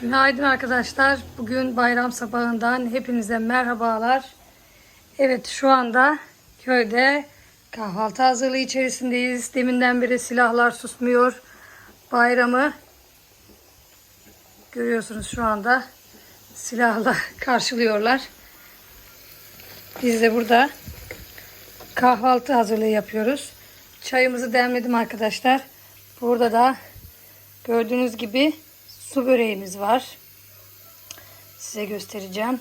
Günaydın arkadaşlar. Bugün bayram sabahından hepinize merhabalar. Evet şu anda köyde kahvaltı hazırlığı içerisindeyiz. Deminden beri silahlar susmuyor. Bayramı görüyorsunuz şu anda silahla karşılıyorlar. Biz de burada kahvaltı hazırlığı yapıyoruz. Çayımızı demledim arkadaşlar. Burada da gördüğünüz gibi su böreğimiz var. Size göstereceğim.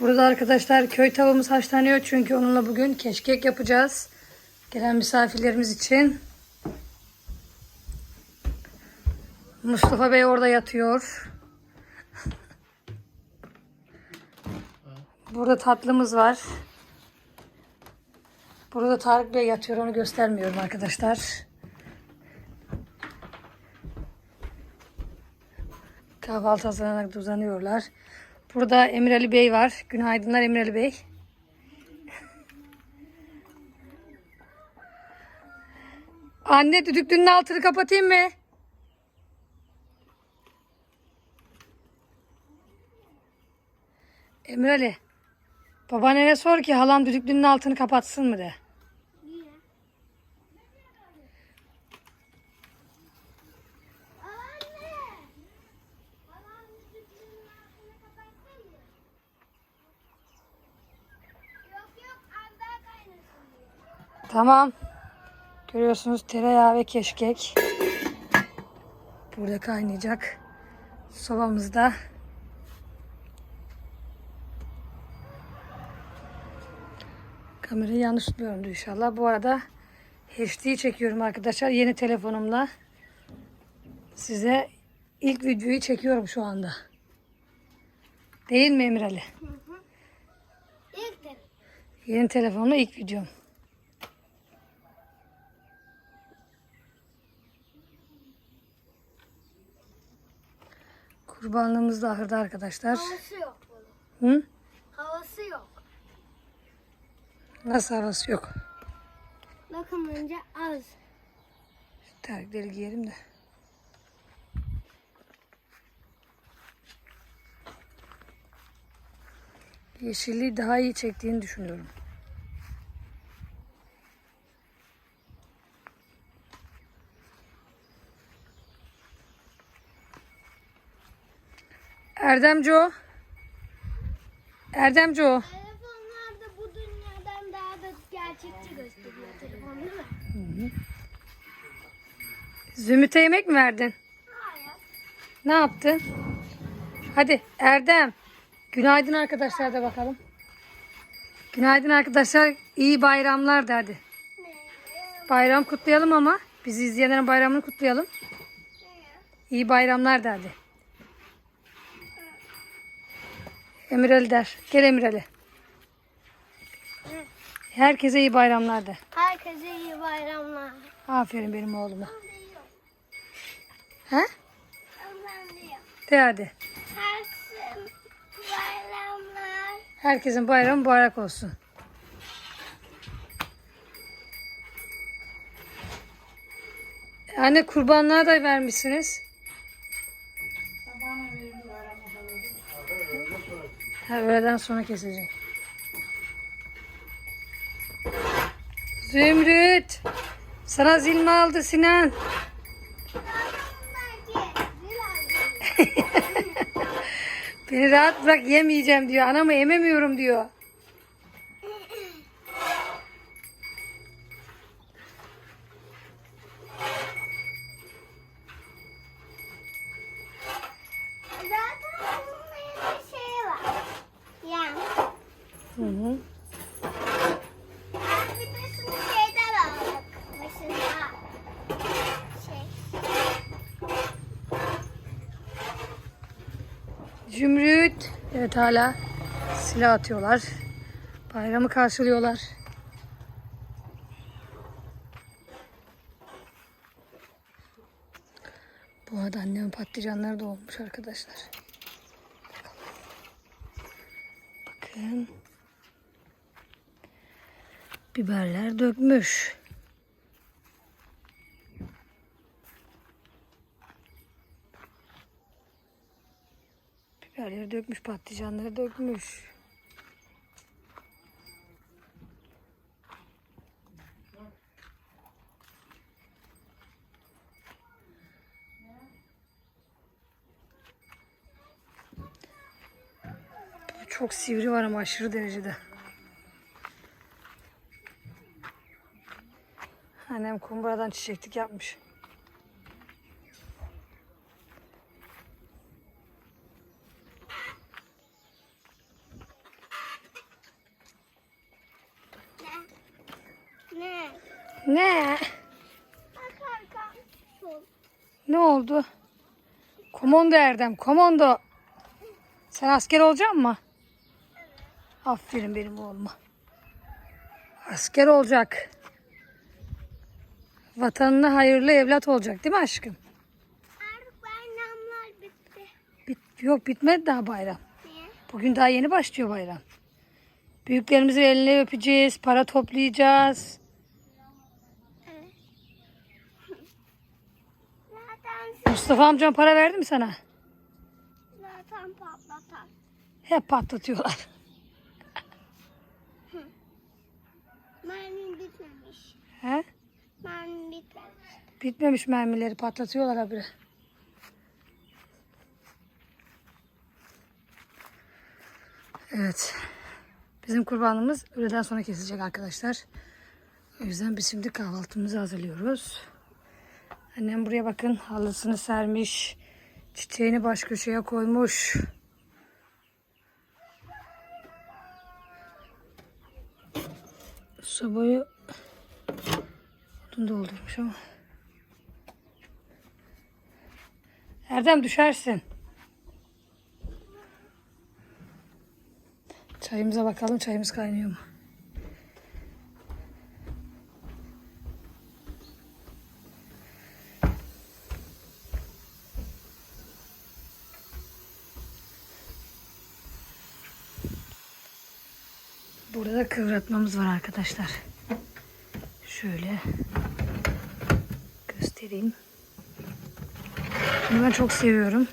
Burada arkadaşlar köy tavuğumuz haşlanıyor. Çünkü onunla bugün keşkek yapacağız. Gelen misafirlerimiz için. Mustafa Bey orada yatıyor. Burada tatlımız var. Burada Tarık Bey yatıyor. Onu göstermiyorum arkadaşlar. Kahvaltı hazırlanarak uzanıyorlar. Burada Emir Ali Bey var. Günaydınlar Emir Ali Bey. Anne düdüklünün altını kapatayım mı? Emir Ali. Babaannene sor ki halam düdüklünün altını kapatsın mı de. Tamam. Görüyorsunuz tereyağı ve keşkek. Burada kaynayacak. Sobamızda. Kamerayı yanlış tutuyorum inşallah. Bu arada HD çekiyorum arkadaşlar. Yeni telefonumla. Size ilk videoyu çekiyorum şu anda. Değil mi Emir Ali? İlk de Yeni telefonla ilk videom. Kurbanlığımız da ahırda arkadaşlar. havası yok bunun. Hı? Havası yok. Nasıl havası yok? Bakımınca az. Terlikleri giyelim de. Yeşilliği daha iyi çektiğini düşünüyorum. Erdemco. Erdemco. Telefonlarda bu dünyadan daha da gerçekçi gösteriyor telefon değil mi? Zümrüt'e yemek mi verdin? Hayır. Ne yaptın? Hadi Erdem. Günaydın arkadaşlar da bakalım. Günaydın arkadaşlar. İyi bayramlar derdi. Bayram kutlayalım ama. Bizi izleyenlerin bayramını kutlayalım. İyi bayramlar derdi. Emir Ali der. Gel Emir Ali. Herkese iyi bayramlar de. Herkese iyi bayramlar. Aferin benim oğluma. He? De hadi. Bayramlar. Herkesin bayramı mübarek olsun. Anne kurbanlığa da vermişsiniz. Ha, öğleden sonra kesecek. Zümrüt. Sana zil mi aldı Sinan? Beni rahat bırak yemeyeceğim diyor. Anamı ememiyorum diyor. Zaten bunun bir şey var. Yani. Hı hı. Ben bir de şunu şeyden aldık. Mesela şey. Hala silah atıyorlar. Bayramı karşılıyorlar. Bu arada annemin patlıcanları da olmuş arkadaşlar. Bakın. Biberler dökmüş. Biberleri dökmüş, patlıcanları dökmüş. Çok sivri var ama aşırı derecede. Annem kumbaradan çiçeklik yapmış. Komando Erdem, komando. Sen asker olacak mı? Aferin benim oğluma. Asker olacak. Vatanına hayırlı evlat olacak değil mi aşkım? Artık bayramlar bitti. Bit yok bitmedi daha bayram. Niye? Bugün daha yeni başlıyor bayram. Büyüklerimizin elini öpeceğiz, para toplayacağız. Evet. Zaten Mustafa amcan para verdi mi sana? zaten patlatan. Hep patlatıyorlar. Mermim bitmemiş. He? Mermim bitmemiş. Bitmemiş mermileri patlatıyorlar habire. Evet. Bizim kurbanımız öğleden sonra kesilecek arkadaşlar. O yüzden biz şimdi kahvaltımızı hazırlıyoruz. Annem buraya bakın halısını sermiş. Çiçeğini baş köşeye koymuş. Sobayı odun doldurmuş ama. Erdem düşersin. Çayımıza bakalım çayımız kaynıyor mu? Kıvratmamız var arkadaşlar. Şöyle göstereyim. Bunu ben çok seviyorum.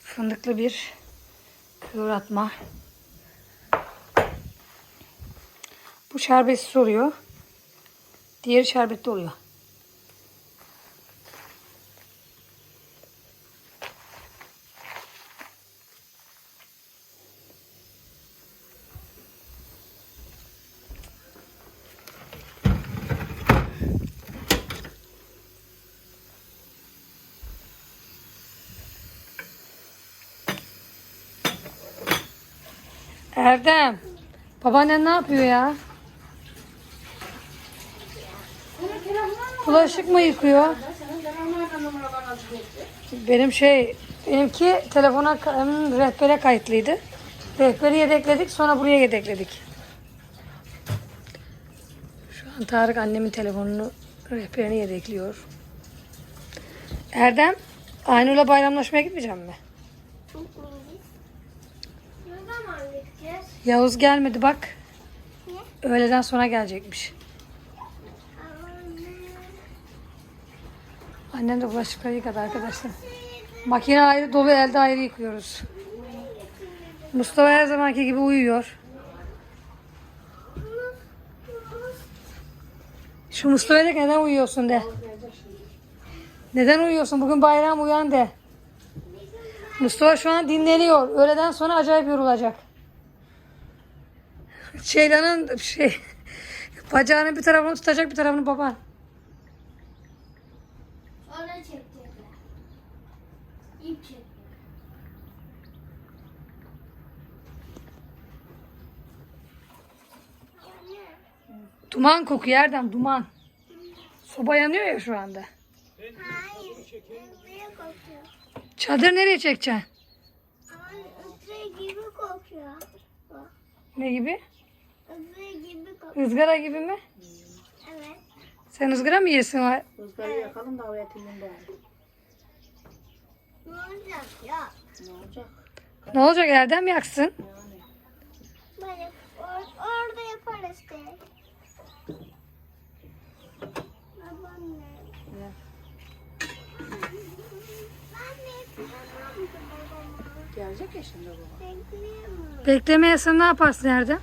Fındıklı bir kıvratma. Bu şerbetsiz oluyor. Diğeri şerbetli oluyor. Erdem. Babaannen ne yapıyor ya? Bulaşık mı yıkıyor? Benim şey, benimki telefona rehbere kayıtlıydı. Rehberi yedekledik, sonra buraya yedekledik. Şu an Tarık annemin telefonunu, rehberini yedekliyor. Erdem, Aynur'la bayramlaşmaya gitmeyecek mi? Yavuz gelmedi bak. Niye? Öğleden sonra gelecekmiş. Annem de bulaşıkları yıkadı arkadaşlar. Makine ayrı dolu elde ayrı yıkıyoruz. Mustafa her zamanki gibi uyuyor. Şu Mustafa'ya de neden uyuyorsun de. Neden uyuyorsun? Bugün bayram uyan de. Mustafa şu an dinleniyor. Öğleden sonra acayip yorulacak. Şeylanın şey bacağının bir tarafını tutacak bir tarafını baban. Ona çekecekler. İp. Duman kokuyor Erdem duman. Soba yanıyor ya şu anda. Hayır. Kokuyor. Çadır nereye çekeceksin? Ama ıslaya gibi kokuyor. Bak, Ne gibi? Islaya gibi kokuyor. Izgara gibi mi? Evet. Sen ızgara mı yesin? o? Rızgarı yakalım da havaya tüyün bari. Ne olacak ya? Ne olacak? Ne olacak Erdem yaksın? Yani. Böyle or- orada yaparız de. Babaanne. Ne? Ben de yapamam ki babama. Gelecek ya şimdi baba. Bekleyemem. Beklemeyesen ne yaparsın Erdem?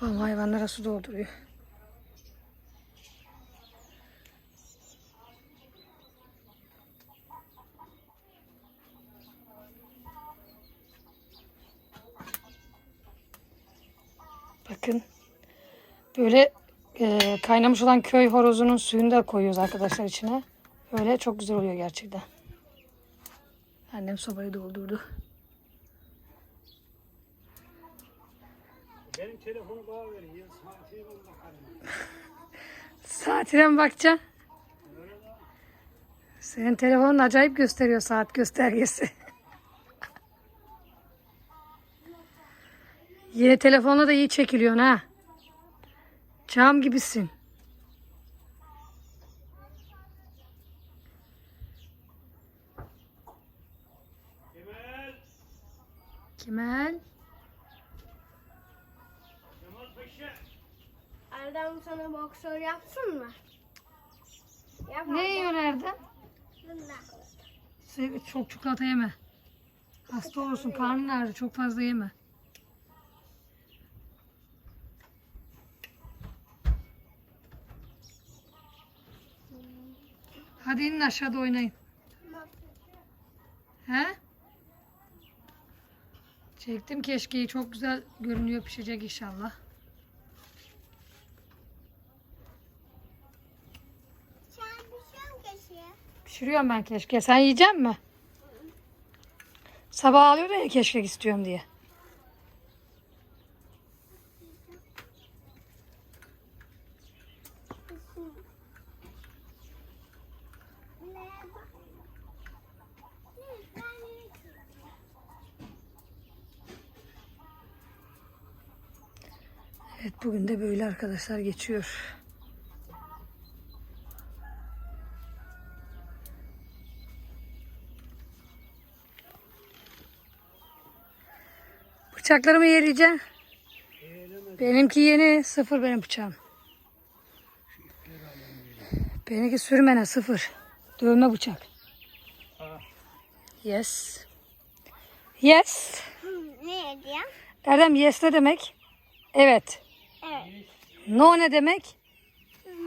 Babam hayvanlara su dolduruyor. Bakın böyle e, kaynamış olan köy horozunun suyunu da koyuyoruz arkadaşlar içine. Öyle çok güzel oluyor gerçekten. Annem sobayı doldurdu. Benim telefonu bana verin ya. Saatine ben bakarım. Saatine mi bakacaksın? Senin telefonun acayip gösteriyor saat göstergesi. Yeni telefonla da iyi çekiliyorsun ha. Cam gibisin. Kemal. Kemal Erdem sana boksör yapsın mı? Yap Ne yiyorsun Erdem? Sürekli çok çikolata yeme. Hasta olursun. Karnın ağrır. Çok fazla yeme. Hadi inin aşağıda oynayın. He? Çektim keşkeyi. Çok güzel görünüyor. Pişecek inşallah. Sen pişiyor keşke. Pişiriyorum ben keşke. Sen yiyecek mi? Sabah ağlıyor ya keşke istiyorum diye. Evet bugün de böyle arkadaşlar geçiyor. Bıçaklarımı yerleyeceksin. Benimki yeni sıfır benim bıçağım. Benimki sürmene sıfır. Dövme bıçak. Yes. Yes. Ne diyor? Erdem yes ne demek? Evet. Evet. No ne demek?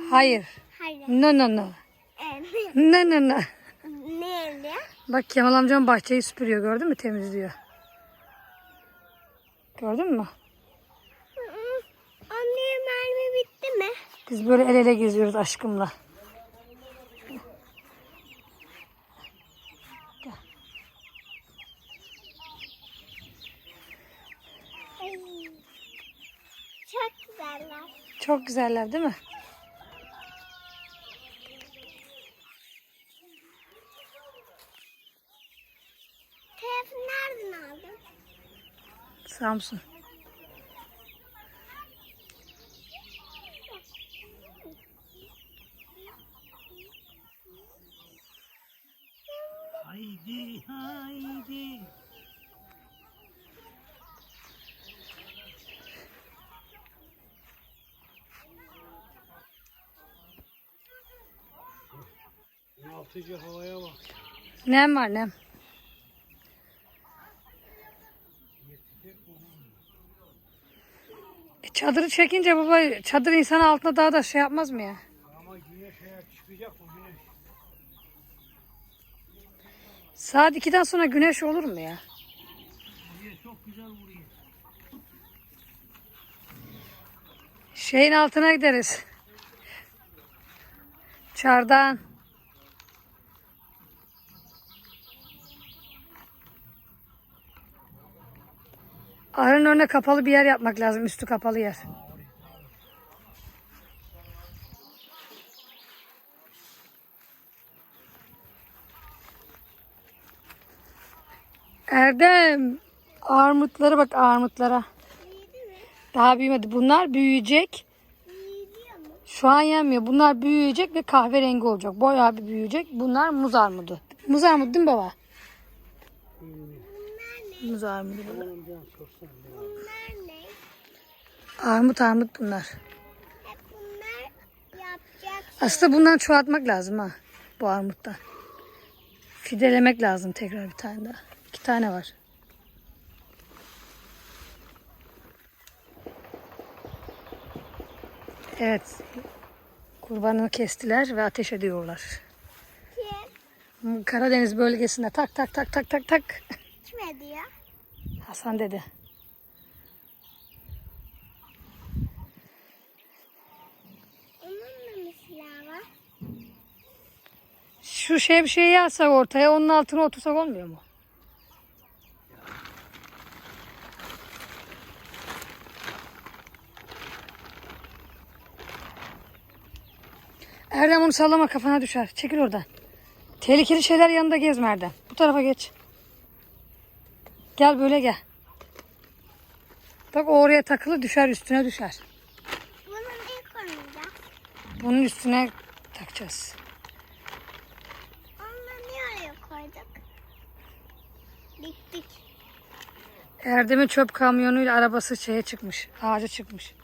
Hayır. Hayır. No no no. Evet. No no no. ne diyor? Bak Kemal amcam bahçeyi süpürüyor gördün mü temizliyor. Gördün mü? Anne mermi bitti mi? Biz böyle el ele geziyoruz aşkımla. Çok güzeller. Çok güzeller değil mi? Telefonu nereden aldın? Samsun. Haydi haydi. Altıcı havaya bak. Nem var nem. Çadırı çekince baba çadır insan altında daha da şey yapmaz mı ya? Ama güneş eğer çıkacak bu güneş. Saat 2'den sonra güneş olur mu ya? Buraya çok güzel vuruyor. Şeyin altına gideriz. Çardan. Ahırın önüne kapalı bir yer yapmak lazım. Üstü kapalı yer. Erdem. Armutlara bak armutlara. Daha büyümedi. Bunlar büyüyecek. Şu an yenmiyor. Bunlar büyüyecek ve kahverengi olacak. Bayağı bir büyüyecek. Bunlar muz armudu. Muz armudu değil mi baba? Muz armudu bunlar. Bunlar ne? Armut armut bunlar. Hep bunlar Aslında bundan çoğaltmak lazım ha. Bu armuttan. Fidelemek lazım tekrar bir tane daha. İki tane var. Evet. Kurbanı kestiler ve ateş ediyorlar. Kim? Karadeniz bölgesinde tak tak tak tak tak tak. Kim ediyor? Hasan dedi. Onun silahı var? Şu şey bir şey yazsak ortaya onun altına otursak olmuyor mu? Erdem onu sallama kafana düşer. Çekil oradan. Tehlikeli şeyler yanında gezme Erdem. Bu tarafa geç. Gel böyle gel. Bak o oraya takılı düşer üstüne düşer. Bunun ilk oyuncak. Bunun üstüne takacağız. Onu niye oraya koyduk? Diktik. Erdem'in çöp kamyonuyla arabası şeye çıkmış. Ağaca çıkmış.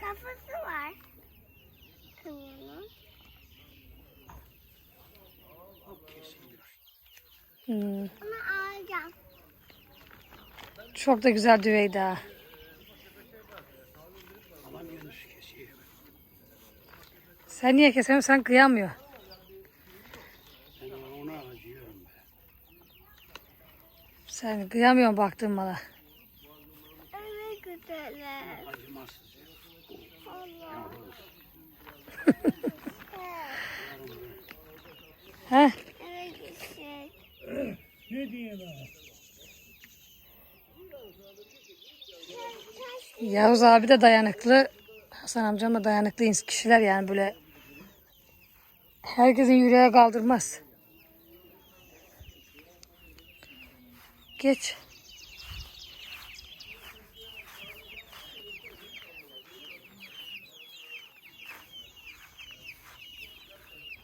Kafası var. Kımının. Hmm. Çok da güzel kesiyor. Sen niye kesemiyorsun? Sen kıyamıyor. Sen kıyamıyorsun baktığın mala. Evet güzeller. Acımasız. Allah. He? Evet şey. Ne diyeyim ben? Yavuz abi de dayanıklı. Hasan amcam da dayanıklı kişiler yani böyle herkesin yüreğe kaldırmaz. Geç.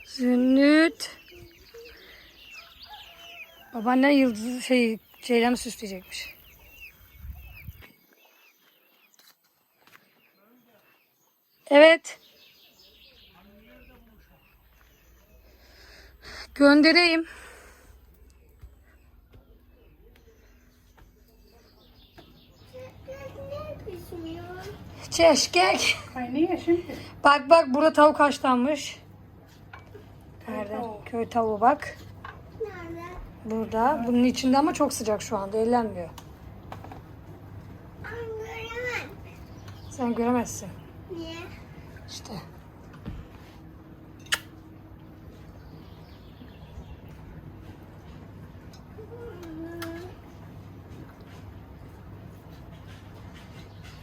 Zünnüt. Babaannen yıldızı şey Ceylan'ı süsleyecekmiş. Evet. Göndereyim. Çeşkek. Kaynıyor şimdi. Bak bak burada tavuk haşlanmış. Nerede? Köy tavuğu bak. Nerede? Burada. Bunun içinde ama çok sıcak şu anda. Ellenmiyor. Ben göremem. Sen göremezsin. Niye? İşte.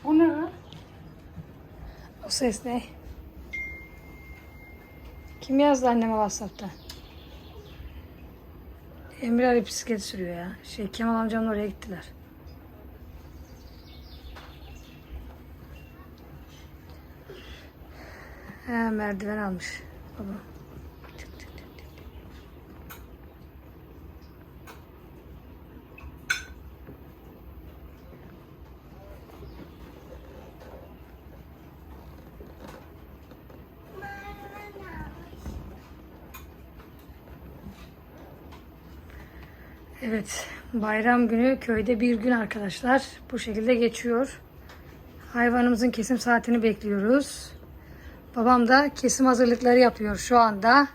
Bu ne lan? O ses ne? Kim yazdı anneme WhatsApp'ta? Emre Ali bisiklet sürüyor ya. Şey Kemal amcamla oraya gittiler. He merdiven almış. Baba. Evet, bayram günü köyde bir gün arkadaşlar. Bu şekilde geçiyor. Hayvanımızın kesim saatini bekliyoruz. Babam da kesim hazırlıkları yapıyor şu anda.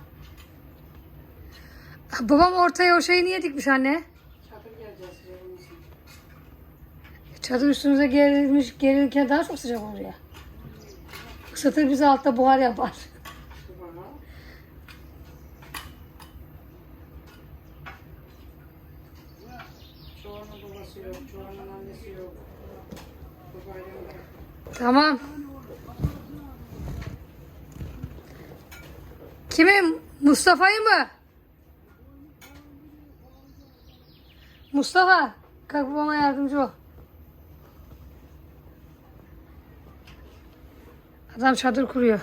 Babam ortaya o şeyi niye dikmiş anne? Çadır üstünüze gerilmiş, gerilirken daha çok sıcak olur ya. Isıtır bizi altta buhar yapar. Şu bana. Çoğunun babası yok, çoğunun annesi yok. Bu bayramda. Tamam. Kimi? Mustafa'yı mı? Mustafa. Kalk babama yardımcı ol. Adam çadır kuruyor.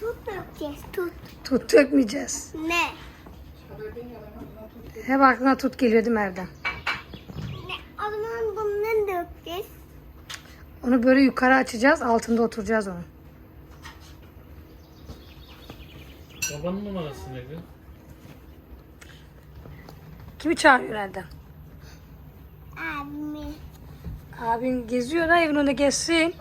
Tut dökeceğiz tut. Tut dökmeyeceğiz. Ne? Hep aklına tut geliyor değil mi Erdem? Ne? O zaman bundan dökeceğiz. Onu böyle yukarı açacağız. Altında oturacağız onun. Babanın numarası neydi? Kimi çağırıyor Erdem? Abimi. Abin geziyor da evin önünde gezsin.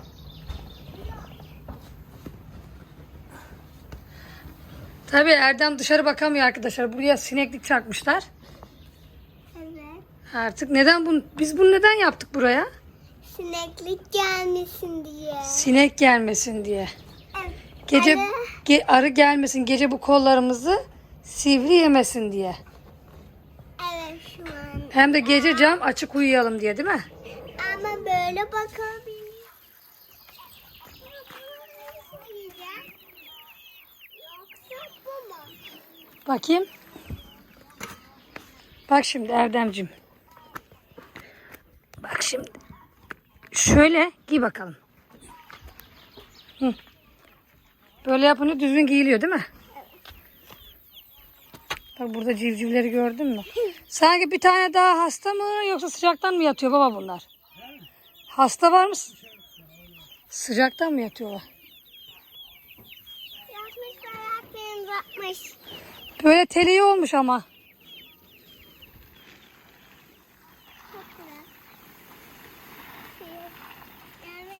Tabii Erdem dışarı bakamıyor arkadaşlar. Buraya sineklik çakmışlar. Evet. Artık neden bunu biz bunu neden yaptık buraya? Sineklik gelmesin diye. Sinek gelmesin diye. Evet. Gece Arı. ge- arı gelmesin. Gece bu kollarımızı sivri yemesin diye. Evet şu an. Hem de gece cam açık uyuyalım diye değil mi? Ama böyle bakabilir. Bakayım. Bak şimdi Erdemcim. Bak şimdi. Şöyle giy bakalım. Hı. Böyle yapınca düzgün giyiliyor değil mi? Bak burada civcivleri gördün mü? Sanki bir tane daha hasta mı yoksa sıcaktan mı yatıyor baba bunlar? Hasta var mı? Sıcaktan mı yatıyorlar? Hayatım yapmış. Böyle teliği olmuş ama.